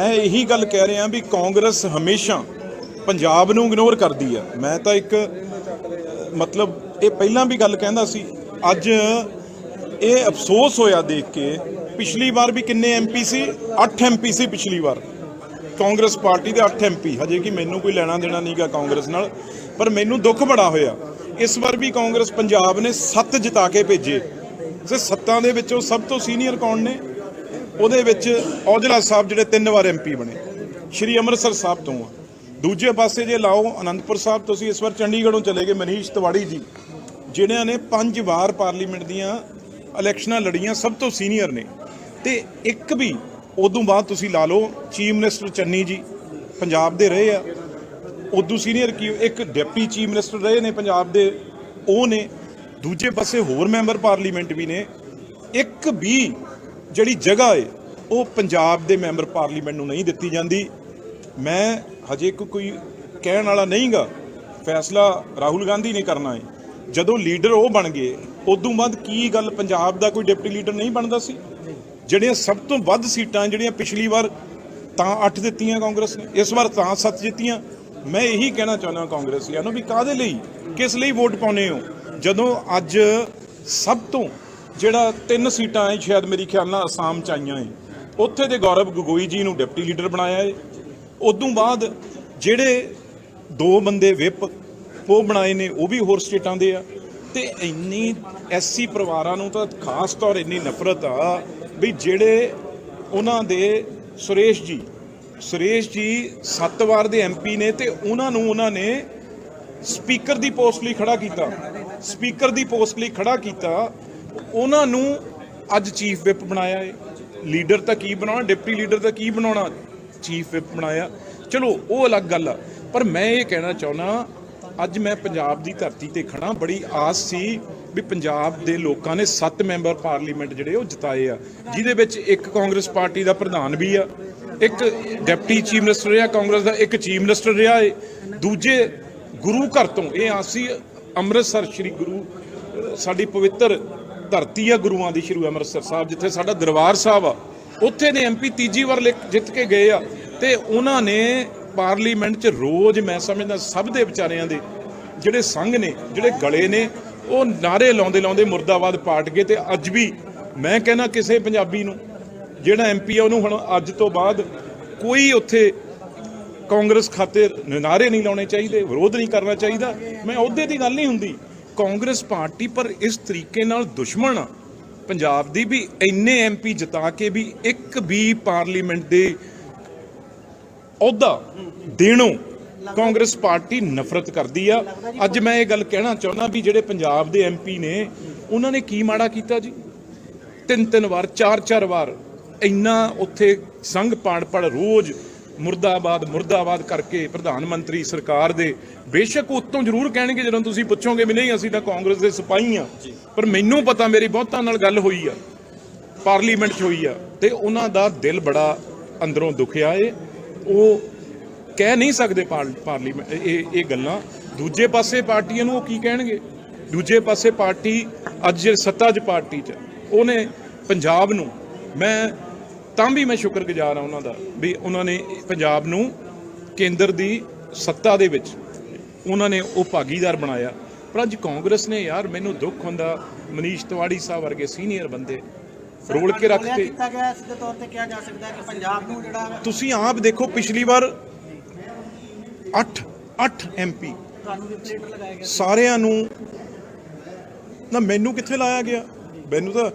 ਮੈਂ ਇਹੀ ਗੱਲ ਕਹਿ ਰਿਹਾ ਵੀ ਕਾਂਗਰਸ ਹਮੇਸ਼ਾ ਪੰਜਾਬ ਨੂੰ ਇਗਨੋਰ ਕਰਦੀ ਆ। ਮੈਂ ਤਾਂ ਇੱਕ, ਮਤਲਬ ਇਹ ਪਹਿਲਾਂ ਵੀ ਗੱਲ ਕਹਿੰਦਾ ਸੀ, ਅੱਜ ਇਹ ਅਫਸੋਸ ਹੋਇਆ ਦੇਖ ਕੇ, ਪਿਛਲੀ ਵਾਰ ਵੀ ਕਿੰਨੇ ਐਮਪੀ ਸੀ? 8 ਐਮਪੀ ਸੀ ਪਿਛਲੀ ਵਾਰ। ਕਾਂਗਰਸ ਪਾਰਟੀ ਦੇ 8 ਐਮਪੀ ਹਜੇ ਕਿ ਮੈਨੂੰ ਕੋਈ ਲੈਣਾ ਦੇਣਾ ਨਹੀਂਗਾ ਕਾਂਗਰਸ ਨਾਲ, ਪਰ ਮੈਨੂੰ ਦੁੱਖ ਬੜਾ ਹੋਇਆ। ਇਸ ਵਾਰ ਵੀ ਕਾਂਗਰਸ ਪੰਜਾਬ ਨੇ 7 ਜਿਤਾ ਕੇ ਭੇਜੇ। ਤੇ ਸੱਤਾਂ ਦੇ ਵਿੱਚੋਂ ਸਭ ਤੋਂ ਸੀਨੀਅਰ ਕੌਣ ਨੇ? ਉਹਦੇ ਵਿੱਚ ਔਜਲਾ ਸਾਹਿਬ ਜਿਹੜੇ ਤਿੰਨ ਵਾਰ ਐਮਪੀ ਬਣੇ। ਸ਼੍ਰੀ ਅੰਮ੍ਰਿਤਸਰ ਸਾਹਿਬ ਤੋਂ ਆ। ਦੂਜੇ ਪਾਸੇ ਜੇ ਲਾਓ, ਅਨੰਦਪੁਰ ਸਾਹਿਬ ਤੁਸੀਂ ਇਸ ਵਾਰ ਚੰਡੀਗੜ੍ਹੋਂ ਚਲੇ ਗਏ ਮਨੀਸ਼ ਤਿਵਾੜੀ ਜੀ, ਜਿਨ੍ਹਾਂ ਨੇ ਪੰਜ ਵਾਰ ਪਾਰਲੀਮੈਂਟ ਦੀਆਂ ਇਲੈਕਸ਼ਨਾਂ ਲੜੀਆਂ, ਸਭ ਤੋਂ ਸੀਨੀਅਰ ਨੇ। ਤੇ ਇੱਕ ਵੀ ਉਦੋਂ ਬਾਅਦ ਤੁਸੀਂ ਲਾ ਲਓ, ਚੀਫ ਮਿਨਿਸਟਰ ਚੰਨੀ ਜੀ ਪੰਜਾਬ ਦੇ ਰਹੇ ਆ। ਉਦੋਂ ਸੀਨੀਅਰ ਕੀ, ਇੱਕ ਡਿਪਟੀ ਚੀਫ ਮਿਨਿਸਟਰ ਰਹੇ ਨੇ ਪੰਜਾਬ ਦੇ, ਉਹ ਨੇ। ਦੂਜੇ ਪਾਸੇ ਹੋਰ ਮੈਂਬਰ ਪਾਰਲੀਮੈਂਟ ਵੀ ਨੇ। ਇੱਕ ਵੀ ਜਿਹੜੀ ਜਗ੍ਹਾ ਏ, ਉਹ ਪੰਜਾਬ ਦੇ ਮੈਂਬਰ ਪਾਰਲੀਮੈਂਟ ਨੂੰ ਨਹੀਂ ਦਿੱਤੀ ਜਾਂਦੀ। ਮੈਂ ਹਜੇ ਕੋ- ਕੋਈ ਕਹਿਣ ਵਾਲਾ ਨਹੀਂਗਾ। ਫੈਸਲਾ ਰਾਹੁਲ ਗਾਂਧੀ ਨੇ ਕਰਨਾ ਹੈ ਜਦੋਂ ਲੀਡਰ ਉਹ ਬਣ ਗਏ, ਉਦੋਂ ਬਾਅਦ ਕੀ ਗੱਲ ਪੰਜਾਬ ਦਾ ਕੋਈ ਡਿਪਟੀ ਲੀਡਰ ਨਹੀਂ ਬਣਦਾ ਸੀ? ਜਿਹੜੀਆਂ ਸਭ ਤੋਂ ਵੱਧ ਸੀਟਾਂ ਜਿਹੜੀਆਂ ਪਿਛਲੀ ਵਾਰ ਤਾਂ 8 ਦਿੱਤੀਆਂ ਕਾਂਗਰਸ ਨੇ, ਇਸ ਵਾਰ ਤਾਂ 7 ਜਿੱਤੀਆਂ। ਮੈਂ ਇਹੀ ਕਹਿਣਾ ਚਾਹੁੰਦਾ ਕਾਂਗਰਸੀਆਂ ਨੂੰ ਵੀ ਕਾਦੇ ਲਈ? ਕਿਸ ਲਈ ਵੋਟ ਪਾਉਨੇ ਹੋ? ਜਦੋਂ ਅੱਜ ਸਭ ਤੋਂ ਜਿਹੜਾ ਤਿੰਨ ਸੀਟਾਂ ਹੈ ਸ਼ਾਇਦ ਮੇਰੀ ਖਿਆਲ ਨਾਲ ਅਸਾਮ ਚ ਆਈਆਂ ਏ ਉੱਥੇ ਦੇ ਗੌਰਵ ਗਗੋਈ ਜੀ ਨੂੰ ਡਿਪਟੀ ਲੀਡਰ ਬਣਾਇਆ ਏ ਉਦੋਂ ਬਾਅਦ ਜਿਹੜੇ ਦੋ ਬੰਦੇ ਵਿਪ, ਉਹ ਬਣਾਏ ਨੇ, ਉਹ ਵੀ ਹੋਰ ਸਟੇਟਾਂ ਦੇ ਆ। ਤੇ ਇੰਨੀ ਐਸਸੀ ਪਰਿਵਾਰਾਂ ਨੂੰ ਤਾਂ ਖਾਸ ਤੌਰ ਇੰਨੀ ਨਫ਼ਰਤ ਆ ਵੀ ਜਿਹੜੇ ਉਹਨਾਂ ਦੇ ਸੁਰੇਸ਼ ਜੀ ਸੁਰੇਸ਼ ਜੀ ਸੱਤ ਵਾਰ ਦੇ ਐਮਪੀ ਨੇ ਤੇ ਉਹਨਾਂ ਨੂੰ ਉਹਨਾਂ ਨੇ ਸਪੀਕਰ ਦੀ ਪੋਸਟ ਲਈ ਖੜਾ ਕੀਤਾ। ਸਪੀਕਰ ਦੀ ਪੋਸਟ ਲਈ ਖੜਾ ਕੀਤਾ। ਉਹਨਾਂ ਨੂੰ ਅੱਜ ਚੀਫ ਵਿਪ ਬਣਾਇਆ ਏ। ਲੀਡਰ ਤਾਂ ਕੀ ਬਣਾਉਣਾ? ਡਿਪਟੀ ਲੀਡਰ ਤਾਂ ਕੀ ਬਣਾਉਣਾ? ਚੀਫ ਵਿਪ ਬਣਾਇਆ। ਚਲੋ, ਉਹ ਅਲੱਗ ਗੱਲ ਆ। ਪਰ ਮੈਂ ਇਹ ਕਹਿਣਾ ਚਾਹੁੰਦਾ, ਅੱਜ ਮੈਂ ਪੰਜਾਬ ਦੀ ਧਰਤੀ ਤੇ ਖੜਾ ਬੜੀ ਆਸ ਸੀ ਵੀ ਪੰਜਾਬ ਦੇ ਲੋਕਾਂ ਨੇ 7 ਮੈਂਬਰ ਪਾਰਲੀਮੈਂਟ ਜਿਹੜੇ ਉਹ ਜਿਤਾਏ ਆ। ਜਿਹਦੇ ਵਿੱਚ ਇੱਕ ਕਾਂਗਰਸ ਪਾਰਟੀ ਦਾ ਪ੍ਰਧਾਨ ਵੀ ਆ, ਇੱਕ ਡਿਪਟੀ ਚੀਫ ਮਿਨਿਸਟਰ ਰਿਹਾ, ਕਾਂਗਰਸ ਦਾ ਇੱਕ ਚੀਫ ਮਿਨਿਸਟਰ ਰਿਹਾ ਏ। ਦੂਜੇ ਗੁਰੂ ਘਰ ਤੋਂ, ਇਹ ਆਸੀ ਅੰਮ੍ਰਿਤਸਰ ਸ੍ਰੀ ਗੁਰੂ ਸਾਡੀ ਪਵਿੱਤਰ ਧਰਤੀ ਆ ਗੁਰੂਆਂ ਦੀ ਸ਼੍ਰੀ ਅੰਮ੍ਰਿਤਸਰ ਸਾਹਿਬ, ਜਿੱਥੇ ਸਾਡਾ ਦਰਬਾਰ ਸਾਹਿਬ ਆ। ਉੱਥੇ ਦੇ ਐਮਪੀ ਤੀਜੀ ਵਾਰ ਲਿਖ- ਜਿੱਤ ਕੇ ਗਏ ਆ। ਤੇ ਉਹਨਾਂ ਨੇ ਪਾਰਲੀਮੈਂਟ 'ਚ ਰੋਜ਼ ਮੈਂ ਸਮਝਦਾ ਸਭ ਦੇ ਵਿਚਾਰਿਆਂ ਦੇ ਜਿਹੜੇ ਸੰਘ ਨੇ, ਜਿਹੜੇ ਗਲੇ ਨੇ, ਉਹ ਨਾਰੇ ਲਾਉਂਦੇ ਲਾਉਂਦੇ ਮੁਰਦਾਬਾਦ ਪਾਟ ਗਏ ਤੇ ਅੱਜ ਵੀ ਮੈਂ ਕਹਿੰਦਾ ਕਿਸੇ ਪੰਜਾਬੀ ਨੂੰ, ਜਿਹੜਾ ਐਮਪੀ ਆ, ਉਹਨੂੰ ਹੁਣ ਅੱਜ ਤੋਂ ਬਾਅਦ ਕੋਈ ਉੱਥੇ ਕਾਂਗਰਸ ਖਾਤੇ ਨਾਰੇ ਨਹੀਂ ਲਾਉਣੇ ਚਾਹੀਦੇ, ਵਿਰੋਧ ਨਹੀਂ ਕਰਨਾ ਚਾਹੀਦਾ। ਮੈਂ ਅਹੁਦੇ ਦੀ ਗੱਲ ਨਹੀਂ ਹੁੰਦੀ। ਕਾਂਗਰਸ ਪਾਰਟੀ ਪਰ ਇਸ ਤਰੀਕੇ ਨਾਲ ਦੁਸ਼ਮਣ ਆ। ਪੰਜਾਬ ਦੀ ਵੀ ਇੰਨੇ ਐਮਪੀ ਜਿਤਾ ਕੇ ਵੀ ਇੱਕ ਵੀ ਪਾਰਲੀਮੈਂਟ ਦੇ ਅਹੁਦਾ ਦੇਣੋਂ ਕਾਂਗਰਸ ਪਾਰਟੀ ਨਫ਼ਰਤ ਕਰਦੀ ਆ। ਅੱਜ ਮੈਂ ਇਹ ਗੱਲ ਕਹਿਣਾ ਚਾਹੁੰਦਾ ਵੀ ਜਿਹੜੇ ਪੰਜਾਬ ਦੇ ਐਮਪੀ ਨੇ, ਉਹਨਾਂ ਨੇ ਕੀ ਮਾੜਾ ਕੀਤਾ ਜੀ? ਤਿੰਨ ਤਿੰਨ ਵਾਰ ਚਾਰ ਚਾਰ ਵਾਰ ਇੰਨਾ ਉੱਥੇ ਸੰਘ ਪਾੜ ਪੜ ਰੋਜ਼ ਮੁਰਦਾਬਾਦ ਮੁਰਦਾਬਾਦ ਕਰਕੇ ਪ੍ਰਧਾਨ ਮੰਤਰੀ ਸਰਕਾਰ ਦੇ ਬੇਸ਼ੱਕ ਉੱਤੋਂ ਜ਼ਰੂਰ ਕਹਿਣਗੇ ਜਦੋਂ ਤੁਸੀਂ ਪੁੱਛੋਗੇ ਵੀ ਨਹੀਂ ਅਸੀਂ ਤਾਂ ਕਾਂਗਰਸ ਦੇ ਸਿਪਾਹੀ ਆ ਪਰ ਮੈਨੂੰ ਪਤਾ ਮੇਰੀ ਬਹੁਤਾਂ ਨਾਲ ਗੱਲ ਹੋਈ ਆ ਪਾਰਲੀਮੈਂਟ 'ਚ ਹੋਈ ਆ ਤੇ ਉਹਨਾਂ ਦਾ ਦਿਲ ਬੜਾ ਅੰਦਰੋਂ ਦੁਖਿਆ ਏ। ਉਹ ਕਹਿ ਨਹੀਂ ਸਕਦੇ ਪਾਰ- ਪਾਰਲੀਮੈਂਟ ਇਹ ਇਹ ਗੱਲਾਂ। ਦੂਜੇ ਪਾਸੇ ਪਾਰਟੀਆਂ ਨੂੰ ਉਹ ਕੀ ਕਹਿਣਗੇ? ਦੂਜੇ ਪਾਸੇ ਪਾਰਟੀ ਅੱਜ ਸੱਤਾ 'ਚ ਪਾਰਟੀ 'ਚ ਉਹਨੇ ਪੰਜਾਬ ਨੂੰ ਮੈਂ ਤਾਂ ਵੀ ਮੈਂ ਸ਼ੁਕਰਗੁਜ਼ਾਰ ਆ ਉਹਨਾਂ ਦਾ ਵੀ ਉਹਨਾਂ ਨੇ ਪੰਜਾਬ ਨੂੰ ਕੇਂਦਰ ਦੀ ਸੱਤਾ ਦੇ ਵਿੱਚ ਉਹਨਾਂ ਨੇ ਉਹ ਭਾਗੀਦਾਰ ਬਣਾਇਆ। ਪਰ ਅੱਜ ਕਾਂਗਰਸ ਨੇ ਯਾਰ ਮੈਨੂੰ ਦੁੱਖ ਹੁੰਦਾ ਮਨੀਸ਼ ਤਿਵਾੜੀ ਸਾਹਿਬ ਵਰਗੇ ਸੀਨੀਅਰ ਬੰਦੇ ਰੋਲ ਕੇ ਰੱਖਤੇ ਕੀਤਾ ਗਿਆ ਸਿੱਧੇ ਤੌਰ ਤੇ ਕਿਹਾ ਜਾ ਸਕਦਾ ਹੈ ਕਿ ਪੰਜਾਬ ਨੂੰ ਜਿਹੜਾ ਤੁਸੀਂ ਆਪ ਦੇਖੋ ਪਿਛਲੀ ਵਾਰ 8 8 ਐਮਪੀ ਸਾਰਿਆਂ ਨੂੰ ਨਾ ਮੈਨੂੰ ਕਿੱਥੇ ਲਾਇਆ ਗਿਆ? ਮੈਨੂੰ ਤਾਂ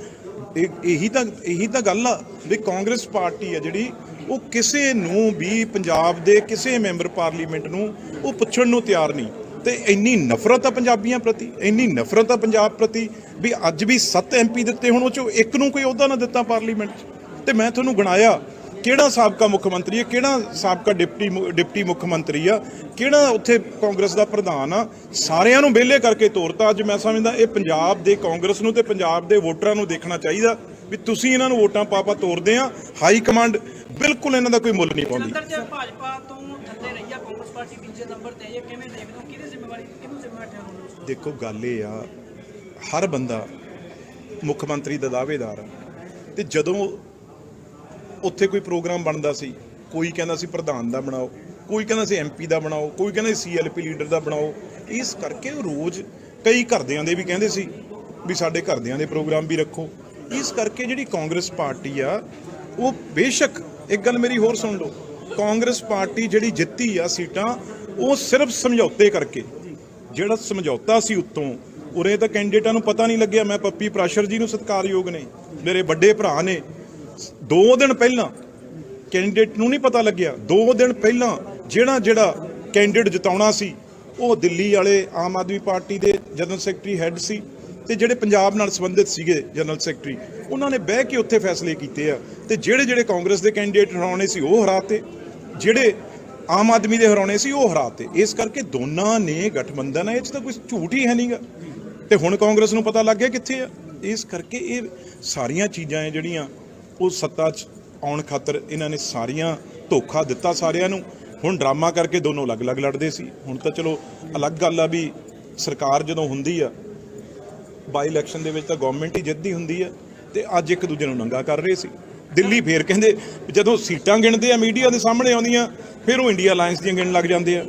ਇਹ- ਇਹੀ ਤਾਂ ਇਹੀ ਤਾਂ ਗੱਲ ਆ ਵੀ ਕਾਂਗਰਸ ਪਾਰਟੀ ਆ ਜਿਹੜੀ, ਉਹ ਕਿਸੇ ਨੂੰ ਵੀ ਪੰਜਾਬ ਦੇ ਕਿਸੇ ਮੈਂਬਰ ਪਾਰਲੀਮੈਂਟ ਨੂੰ ਉਹ ਪੁੱਛਣ ਨੂੰ ਤਿਆਰ ਨਹੀਂ। ਤੇ ਇੰਨੀ ਨਫ਼ਰਤ ਆ ਪੰਜਾਬੀਆਂ ਪ੍ਰਤੀ, ਇੰਨੀ ਨਫ਼ਰਤ ਆ ਪੰਜਾਬ ਪ੍ਰਤੀ ਵੀ ਅੱਜ ਵੀ 7 ਐਮਪੀ ਦਿੱਤੇ ਹੁਣ, ਉਹ ਚੋਂ ਇੱਕ ਨੂੰ ਕੋਈ ਅਹੁਦਾ ਨਾ ਦਿੱਤਾ ਪਾਰਲੀਮੈਂਟ 'ਚ। ਤੇ ਮੈਂ ਤੁਹਾਨੂੰ ਗਣਾਇਆ ਕਿਹੜਾ ਸਾਬਕਾ ਮੁੱਖ ਮੰਤਰੀ ਹੈ? ਕਿਹੜਾ ਸਾਬਕਾ ਡਿਪਟੀ ਡਿਪਟੀ ਮੁੱਖ ਮੰਤਰੀ ਆ? ਕਿਹੜਾ ਉੱਥੇ ਕਾਂਗਰਸ ਦਾ ਪ੍ਰਧਾਨ ਆ? ਸਾਰਿਆਂ ਨੂੰ ਵਿਹਲੇ ਕਰਕੇ ਤੋਰਤਾ ਅੱਜ ਮੈਂ ਸਮਝਦਾ ਇਹ ਪੰਜਾਬ ਦੇ ਕਾਂਗਰਸ ਨੂੰ ਤੇ ਪੰਜਾਬ ਦੇ ਵੋਟਰਾਂ ਨੂੰ ਦੇਖਣਾ ਚਾਹੀਦਾ ਵੀ ਤੁਸੀਂ ਇਹਨਾਂ ਨੂੰ ਵੋਟਾਂ ਪਾਪਾ ਤੋਰਦੇ ਆ। ਹਾਈ ਕਮਾਂਡ ਬਿਲਕੁਲ ਇਹਨਾਂ ਦਾ ਕੋਈ ਮੁੱਲ ਨਹੀਂ ਪਾਉਂਦੀ। ਜਲੰਧਰ 'ਚ ਭਾਜਪਾ ਤੋਂ ਥੱਲੇ ਰਹੀ ਆ ਕਾਂਗਰਸ ਪਾਰਟੀ ਤੀਜੇ ਨੰਬਰ ਤੇ ਆਈ ਹੈ ਕਿਵੇਂ ਦੇਖਦੇ ਹੋ? ਕਿਹਦੀ ਜ਼ਿੰਮੇਵਾਰੀ ਕਿਹਨੂੰ ਜ਼ਿੰਮੇਵਾਰ ਠਹਿਰਾਉਂਦੇ ਦੇਖੋ ਗੱਲ ਇਹ ਆ ਹਰ ਬੰਦਾ ਮੁੱਖ ਮੰਤਰੀ ਦਾ ਦਾਅਵੇਦਾਰ ਆ। ਤੇ ਜਦੋਂ ਉੱਥੇ ਕੋਈ ਪ੍ਰੋਗਰਾਮ ਬਣਦਾ ਸੀ, ਕੋਈ ਕਹਿੰਦਾ ਸੀ ਪ੍ਰਧਾਨ ਦਾ ਬਣਾਓ, ਕੋਈ ਕਹਿੰਦਾ ਸੀ ਐਮਪੀ ਦਾ ਬਣਾਓ, ਕੋਈ ਕਹਿੰਦਾ ਸੀ ਸੀਐਲਪੀ ਲੀਡਰ ਦਾ ਬਣਾਓ, ਇਸ ਕਰਕੇ ਉਹ ਰੋਜ਼ ਕਈ ਘਰਦਿਆਂ ਦੇ ਵੀ ਕਹਿੰਦੇ ਸੀ ਵੀ ਸਾਡੇ ਘਰਦਿਆਂ ਦੇ ਪ੍ਰੋਗਰਾਮ ਵੀ ਰੱਖੋ। ਇਸ ਕਰਕੇ ਜਿਹੜੀ ਕਾਂਗਰਸ ਪਾਰਟੀ ਆ, ਉਹ ਬੇਸ਼ੱਕ ਇੱਕ ਗੱਲ ਮੇਰੀ ਹੋਰ ਸੁਣ ਲਓ, ਕਾਂਗਰਸ ਪਾਰਟੀ ਜਿਹੜੀ ਜਿੱਤੀ ਆ ਸੀਟਾਂ, ਉਹ ਸਿਰਫ ਸਮਝੌਤੇ ਕਰਕੇ, ਜਿਹੜਾ ਸਮਝੌਤਾ ਸੀ ਉੱਤੋਂ, ਉਰੇ ਤਾਂ ਕੈਂਡੀਡੇਟਾਂ ਨੂੰ ਪਤਾ ਨਹੀਂ ਲੱਗਿਆ, ਮੈਂ ਪੱਪੀ ਪ੍ਰਾਸ਼ਰ ਜੀ ਨੂੰ ਸਤਿਕਾਰਯੋਗ ਨੇ, ਮੇਰੇ ਵੱਡੇ ਭਰਾ ਨੇ ਦੋ ਦਿਨ ਪਹਿਲਾਂ ਕੈਂਡੀਡੇਟ ਨੂੰ ਨਹੀਂ ਪਤਾ ਲੱਗਿਆ। ਦੋ ਦਿਨ ਪਹਿਲਾਂ ਜਿਹੜਾ ਜਿਹੜਾ ਕੈਂਡੀਡੇਟ ਜਿਤਾਉਣਾ ਸੀ, ਉਹ ਦਿੱਲੀ ਵਾਲੇ ਆਮ ਆਦਮੀ ਪਾਰਟੀ ਦੇ ਜਨਰਲ ਸੈਕਟਰੀ ਹੈੱਡ ਸੀ ਤੇ ਜਿਹੜੇ ਪੰਜਾਬ ਨਾਲ ਸੰਬੰਧਿਤ ਸੀਗੇ ਜਨਰਲ ਸੈਕਟਰੀ, ਉਹਨਾਂ ਨੇ ਬਹਿ ਕੇ ਉੱਥੇ ਫੈਸਲੇ ਕੀਤੇ ਆ ਤੇ ਜਿਹੜੇ ਜਿਹੜੇ ਕਾਂਗਰਸ ਦੇ ਕੈਂਡੀਡੇਟ ਹਰਾਉਣੇ ਸੀ, ਉਹ ਹਰਾਤੇ। ਜਿਹੜੇ ਆਮ ਆਦਮੀ ਦੇ ਹਰਾਉਣੇ ਸੀ, ਉਹ ਹਰਾਤੇ। ਇਸ ਕਰਕੇ ਦੋਨਾਂ ਨੇ ਗਠਬੰਧਨ ਹੈ ਇਹ 'ਚ ਤਾਂ ਕੋਈ ਝੂਠ ਹੀ ਹੈ ਨਹੀਂਗਾ ਤੇ ਹੁਣ ਕਾਂਗਰਸ ਨੂੰ ਪਤਾ ਲੱਗ ਗਿਆ ਕਿੱਥੇ ਆ। ਇਸ ਕਰਕੇ ਇਹ ਸਾਰੀਆਂ ਚੀਜ਼ਾਂ ਹੈ ਜਿਹੜੀਆਂ ਉਹ ਸੱਤਾ 'ਚ ਆਉਣ ਖਾਤਰ ਇਹਨਾਂ ਨੇ ਸਾਰੀਆਂ ਧੋਖਾ ਦਿੱਤਾ ਸਾਰਿਆਂ ਨੂੰ। ਹੁਣ ਡਰਾਮਾ ਕਰਕੇ ਦੋਨੋਂ ਅਲੱਗ-ਅਲੱਗ ਲੜਦੇ ਸੀ। ਹੁਣ ਤਾਂ ਚਲੋ ਅਲੱਗ ਗੱਲ ਆ ਵੀ ਸਰਕਾਰ ਜਦੋਂ ਹੁੰਦੀ ਆ ਬਾਈ ਇਲੈਕਸ਼ਨ ਦੇ ਵਿੱਚ ਤਾਂ ਗਵਰਨਮੈਂਟ ਹੀ ਜਿੱਤਦੀ ਹੁੰਦੀ ਆ ਤੇ ਅੱਜ ਇੱਕ ਦੂਜੇ ਨੂੰ ਨੰਗਾ ਕਰ ਰਹੇ ਸੀ। ਦਿੱਲੀ ਫੇਰ ਕਹਿੰਦੇ, ਜਦੋਂ ਸੀਟਾਂ ਗਿਣਦੇ ਆ ਮੀਡੀਆ ਦੇ ਸਾਹਮਣੇ ਆਉਂਦੀਆਂ, ਫਿਰ ਉਹ ਇੰਡੀਆ ਅਲਾਈਅੰਸ ਦੀਆਂ ਗਿਣਨ ਲੱਗ ਜਾਂਦੇ ਆ।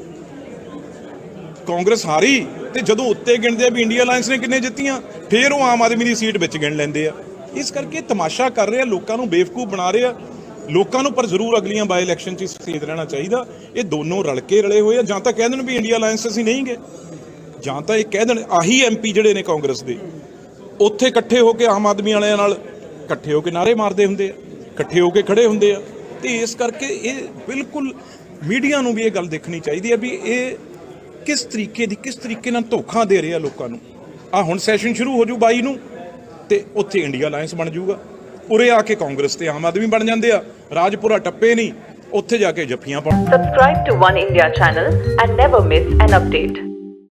ਕਾਂਗਰਸ ਹਾਰੀ ਤੇ ਜਦੋਂ ਉੱਤੇ ਗਿਣਦੇ ਆ ਵੀ ਇੰਡੀਆ ਅਲਾਈਅੰਸ ਨੇ ਕਿੰਨੇ ਜਿੱਤੀਆਂ, ਫਿਰ ਉਹ ਆਮ ਆਦਮੀ ਦੀ ਸੀਟ ਵਿੱਚ ਗਿਣ ਲੈਂਦੇ ਆ। ਇਸ ਕਰਕੇ ਤਮਾਸ਼ਾ ਕਰ ਰਹੇ ਆ, ਲੋਕਾਂ ਨੂੰ ਬੇਵਕੂਫ ਬਣਾ ਰਹੇ ਆ। ਲੋਕਾਂ ਨੂੰ ਪਰ ਜ਼ਰੂਰ ਅਗਲੀਆਂ ਬਾਈ ਇਲੈਕਸ਼ਨ 'ਚ ਸੇਧ ਰਹਿਣਾ ਚਾਹੀਦਾ। ਇਹ ਦੋਨੋਂ ਰਲ ਕੇ ਰਲੇ ਹੋਏ ਆ, ਜਾਂ ਤਾਂ ਕਹਿ ਦੇਣ ਵੀ ਇੰਡੀਆ ਅਲਾਈਅੰਸ ਅਸੀਂ ਨਹੀਂ ਗਏ, ਜਾਂ ਤਾਂ ਇਹ ਕਹਿ ਦੇਣ ਆਹੀ ਐਮਪੀ ਜਿਹੜੇ ਨੇ ਕਾਂਗਰਸ ਦੇ, ਉੱਥੇ ਇਕੱਠੇ ਹੋ ਕੇ ਆਮ ਆਦਮੀ ਵਾਲਿਆਂ ਨਾਲ ਇਕੱਠੇ ਹੋ ਕੇ ਨਾਰੇ ਮਾਰਦੇ ਹੁੰਦੇ ਆ, ਇਕੱਠੇ ਹੋ ਕੇ ਖੜੇ ਹੁੰਦੇ ਆ। ਤੇ ਇਸ ਕਰਕੇ ਇਹ ਬਿਲਕੁਲ ਮੀਡੀਆ ਨੂੰ ਵੀ ਇਹ ਗੱਲ ਦੇਖਣੀ ਚਾਹੀਦੀ ਹੈ ਵੀ ਇਹ ਕਿਸ ਤਰੀਕੇ ਦੀ, ਕਿਸ ਤਰੀਕੇ ਨਾਲ ਧੋਖਾ ਦੇ ਰਿਹਾ ਲੋਕਾਂ ਨੂੰ। ਆ ਹੁਣ ਸੈਸ਼ਨ ਸ਼ੁਰੂ ਹੋ ਜੂ 22 ਨੂੰ। ਤੇ ਉੱਥੇ ਇੰਡੀਆ ਅਲਾਈਅੰਸ ਬਣ ਜਾਊਗਾ। ਉਰੇ ਆ ਕੇ ਕਾਂਗਰਸ ਤੇ ਆਮ ਆਦਮੀ ਬਣ ਜਾਂਦੇ ਆ। ਰਾਜਪੁਰਾ ਟੱਪੇ ਨਹੀਂ। ਉੱਥੇ ਜਾ ਕੇ ਜੱਫੀਆਂ ਪਾਉਣ। Subscribe to One India channel and never miss an update.